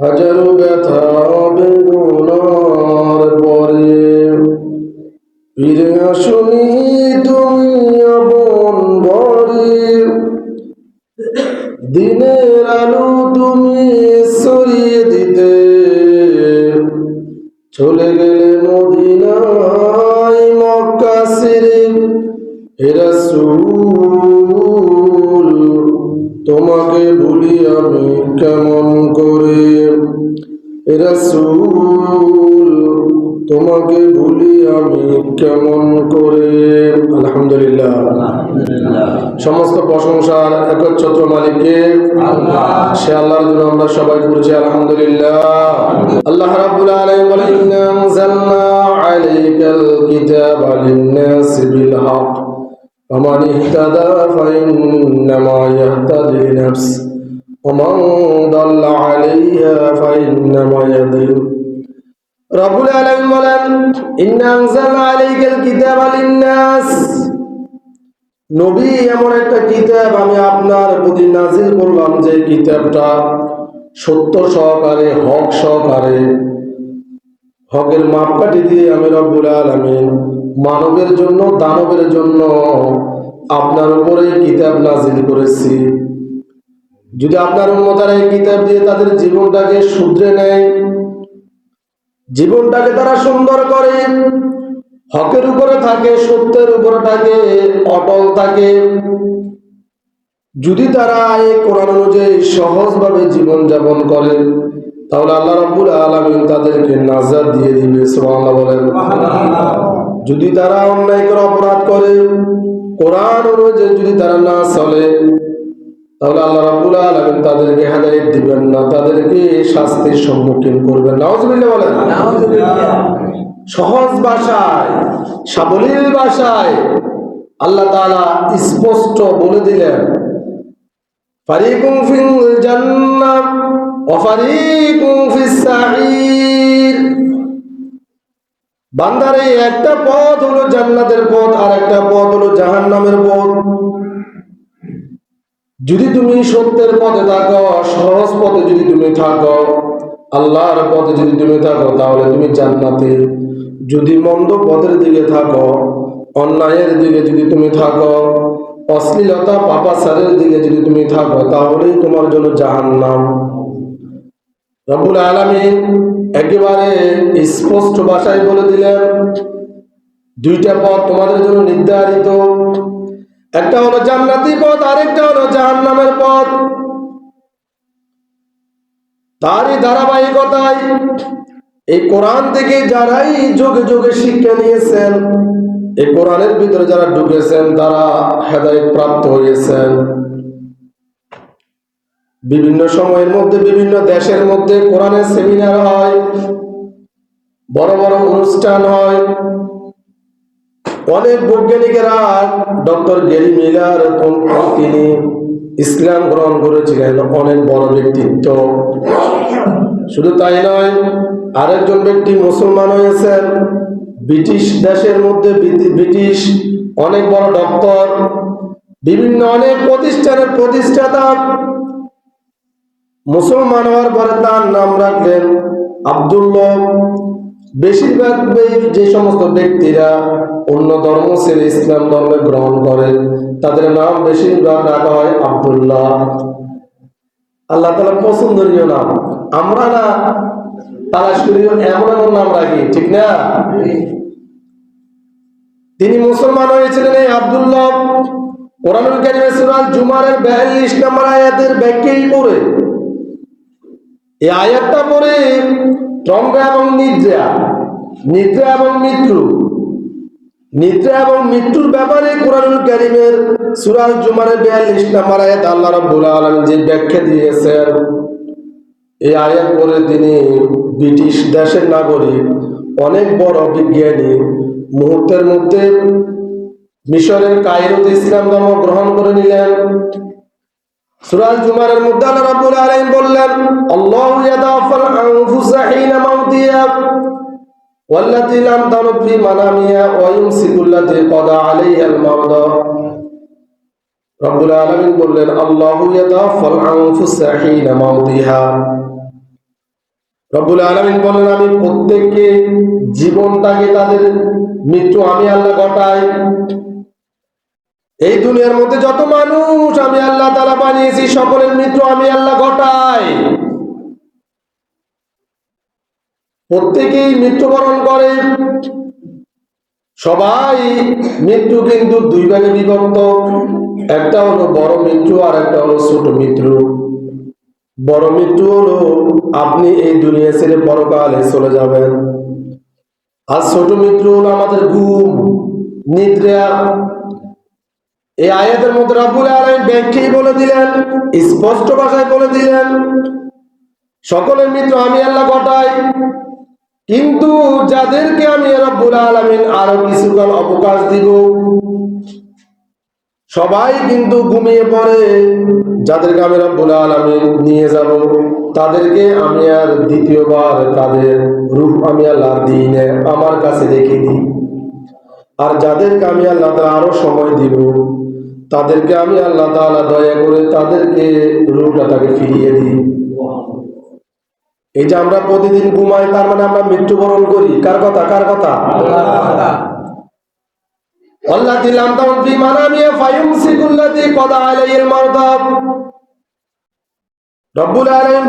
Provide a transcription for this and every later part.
হাজার ব্যথা বেদনার পরে। ফিরে আসুনি তুমি আপন ঘরে। দিনের আলো তুমি সরিয়ে দিতে। চলে গেলে মদিনায় মক্কা সিরে রাসূল, তোমাকে ভুলি আমি কেমন করে রসুল তোমাকে ভুলি আমি কেমন করে? আলহামদুলিল্লাহ। সমস্ত প্রশংসার একচ্ছত্র মালিককে সে আল্লাহর জন্য আমরা সবাই করছি আলহামদুলিল্লাহ। আল্লাহ। রাব্বুল আলামিন বলেন ইন্না আনজালনা আলাইকাল কিতাবা লিন-নাস বিল হক ফামান ইহতাদা ফাইন্নামা ইয়াহতাদি লিনাফসিহি ومن ضل عليها فإنما يضل রব্বুল আলামিন বলেন ইন্না আনজালনা আলাইকাল কিতাবা লিন-নাস নবী এমন একটা কিতাব আমি আপনার প্রতি নাজিল করলাম যে কিতাবটা সত্য সহকারে হক সহকারে হকের মাপকাঠি দিয়ে আমি রব্বুল আলামিন মানবের জন্য দানবের জন্য আপনার উপরে কিতাব নাজিল করেছি যদি আপনার উন্মতারা এই কিতাব দিয়ে তাদের জীবনটাকে শুধরে নেয়, জীবনটাকে তারা সুন্দর করে, হকের উপরে থাকে, সত্যের উপরে থাকে, অটল থাকে, যদি তারা এই কোরআন অনুযায়ী সহজভাবে জীবন যাপন করে, তাহলে আল্লাহ রাব্বুল আলামিন তাদেরকে নাজাত দিয়ে দিবে, সুবহানাল্লাহ বলেন। যদি তারা অন্যায় করে, অপরাধ করে, কোরআন অনুযায়ী যদি তারা না চলে তাহলে আল্লাহ রাব্বুল আলামিন তাদেরকে হেদায়েত দিবেন না তাদেরকে শাস্তির সম্মুখীন করবেন নাউজুবিল্লাহ বলেন। সহজ ভাষায় সাবলীল ভাষায় আল্লাহ তাআলা স্পষ্ট বলে দিলেন ফারিকুম ফিল জান্নাহ ওয়া ফারিকুম ফিস সাঈর বান্দারে একটা পথ হলো জান্নাতের পথ আর একটা পথ হলো জাহান্নামের পথ। যদি তুমি সত্যের পথে থাকো, সহজ পথে যদি তুমি থাকো, আল্লাহর পথে যদি তুমি থাকো, তাহলে তুমি জান্নাতে। যদি মন্দ পথের দিকে থাকো, অন্যায়ের দিকে যদি তুমি থাকো, অশ্লীলতা, পাপাচারের দিকে যদি তুমি থাকো, তাহলেই তোমার জন্য জাহান্নাম। রব্বুল আলামিন একেবারে স্পষ্ট ভাষায় বলে দিলেন, দুইটা পথ তোমাদের জন্য নির্ধারিত। একটা হলো জান্নাতি পথ, আরেকটা হলো জাহান্নামের পথ। তারই ধারাবাহিকতায় এই কোরআন থেকে যারাই যোগে যোগে শিক্ষা নিয়েছেন, এই কোরআনের ভিতরে যারা ঢুকেছেন, তারা হেদায়ত প্রাপ্ত হয়েছেন। বিভিন্ন সময়ের মধ্যে, বিভিন্ন দেশের মধ্যে কোরআনের সেমিনার হয়, বড় বড় অনুষ্ঠান হয়। অনেক বৈজ্ঞানিকেরা ডক্টর গেরি মিলার তিনি ইসলাম গ্রহণ করেছিলেন, অনেক বড় ব্যক্তিত্ব। শুধু তাই নয়, আরেকজন ব্যক্তি মুসলমান হয়েছেন, ব্রিটিশ দেশের মধ্যে ব্রিটিশ অনেক বড় ডক্টর, বিভিন্ন অনেক প্রতিষ্ঠানের প্রতিষ্ঠাতা। মুসলমান হওয়ার পরে তার নাম রাখলেন আব্দুল্লাহ বেশিরভাগ যে সমস্ত ব্যক্তিরা অন্য ধর্ম ছেড়ে ইসলাম ধর্মে গ্রহণ করে, তাদের নাম বেশিরভাগ রাখা হয় আব্দুল্লাহ। আল্লাহ তালা পছন্দনীয় নাম। আমরা না তালাশ করি এমন এমন নাম রাখি, ঠিক না? তিনি মুসলমান হয়েছিলেন এই আব্দুল্লাহ। কোরআনুল কারিমে সূরা জুমারের 42 নম্বর আয়াতের ব্যাখ্যাই করে এই আয়াতটা পরে টঙ্গা এবং নিদ্রা নিদ্রা এবং মৃত্যু। নিদ্রা এবং মৃত্যুর ব্যাপারে কোরআনুল কারিমের সূরা জুমারের 42 নম্বর আয়াত আল্লাহ রাব্বুল আলামিন যে ব্যাখ্যা দিয়েছেন, এই আয়াত পরে তিনি ব্রিটিশ দেশের নাগরিক, অনেক বড় বিজ্ঞানী। মুহূর্তের মধ্যে মিশরের কায়রোতে ইসলাম ধর্ম গ্রহণ করে নিলেন। সূরা জুমারের মধ্যে আল্লাহ রাব্বুল বললেন আল্লাহু ইয়াদাফাল আনফুসা হিনা মাউতিহা والتي لم تمت في منامها ويمسك التي قضى عليها الموت রব্বুল আলামিন বললেন আল্লাহু ইয়াদাফাল আনফুসা হিনা মাউতিহা রব্বুল আলমিন বলেন আমি প্রত্যেককে জীবনটাকে তাদের মৃত্যু আমি আল্লাহ ঘটাই এই দুনিয়ার মধ্যে যত মানুষ আমি আল্লাহ তালা বানিয়েছি, সকলের মৃত্যু আমি আল্লাহ ঘটাই। প্রত্যেকেই মৃত্যুবরণ করে। সবাই মৃত্যু কিন্তু দুই ভাগে বিভক্ত। একটা হলো বড় মৃত্যু আর একটা হলো ছোট মৃত্যু। বড় মৃত্যু হলো আপনি এই দুনিয়া ছেড়ে পরকালে চলে যাবেন। আর ছোট মৃত্যু হলো আমাদের ঘুম, নিদ্রা এই আয়াতের মধ্যে রাব্বুল আলামিন ব্যাখ্যাই বলে দিলেন, স্পষ্ট ভাষায় বলে দিলেন, সকলের মিত্র আমি আল্লাহ ঘটাই, কিন্তু যাদেরকে আমি রব্বুল আলামিন আরও কিছুকাল অবকাশ দিব, সবাই কিন্তু ঘুমিয়ে পড়ে, যাদেরকে আমি রব্বুল আলামিন নিয়ে যাব, তাদেরকে আমি আর দ্বিতীয়বার তাদের রূপ আমি আল্লাহ দিই না আমার কাছে রেখে দিই। আর যাদেরকে আমি আল্লাহ তাআলা আরও সময় দিব, তাদেরকে আমি আল্লাহ তাআলা দয়া করে তাদেরকে রূপটা তাকে ফিরিয়ে দিই। এই যে আমরা প্রতিদিন ঘুমাই, তার মানে আমরা মৃত্যুবরণ করি। কার কথা? কার কথা?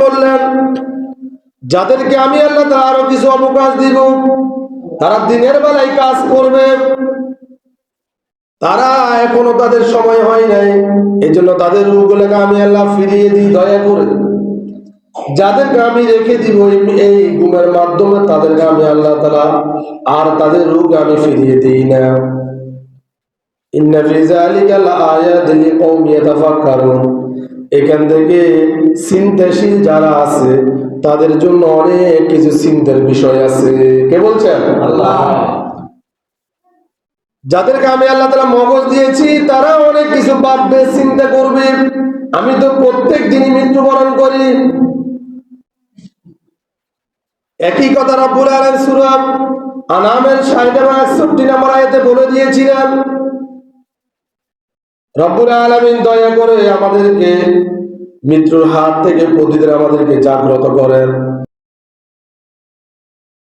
বললেন, যাদেরকে আমি আল্লাহ তাআলা আরও কিছু অবকাশ দিব তারা দিনের বেলায় কাজ করবে। তারা এখনও তাদের সময় হয় নাই। এই জন্য তাদের রূপগুলোকে আমি আল্লাহ ফিরিয়ে দিই, দয়া করে। যাদেরকে আমি রেখে দিব এই- গুমের মাধ্যমে, তাদেরকে আমি আল্লাহ তালা আর তাদের রোগ আমি ফিরিয়ে দিই না। এখান থেকে চিন্তাশীল যারা আছে তাদের জন্য অনেক কিছু চিন্তার বিষয় আছে। কে বলছেন আল্লাহ। যাদেরকে আমি আল্লাহ তালা মগজ দিয়েছি তারা অনেক কিছু ভাববে চিন্তা করবে। আমি তো প্রত্যেক দিনই মৃত্যুবরণ করি। একই কথা রব্বুল আলামিন সূরা আনামের 60 এবং 61 নম্বর আয়াতে বলে দিয়েছিলেন রব্বুল আলামিন দয়া করে আমাদেরকে মৃত্যুর হাত থেকে প্রতিদিন আমাদেরকে জাগ্রত করেন।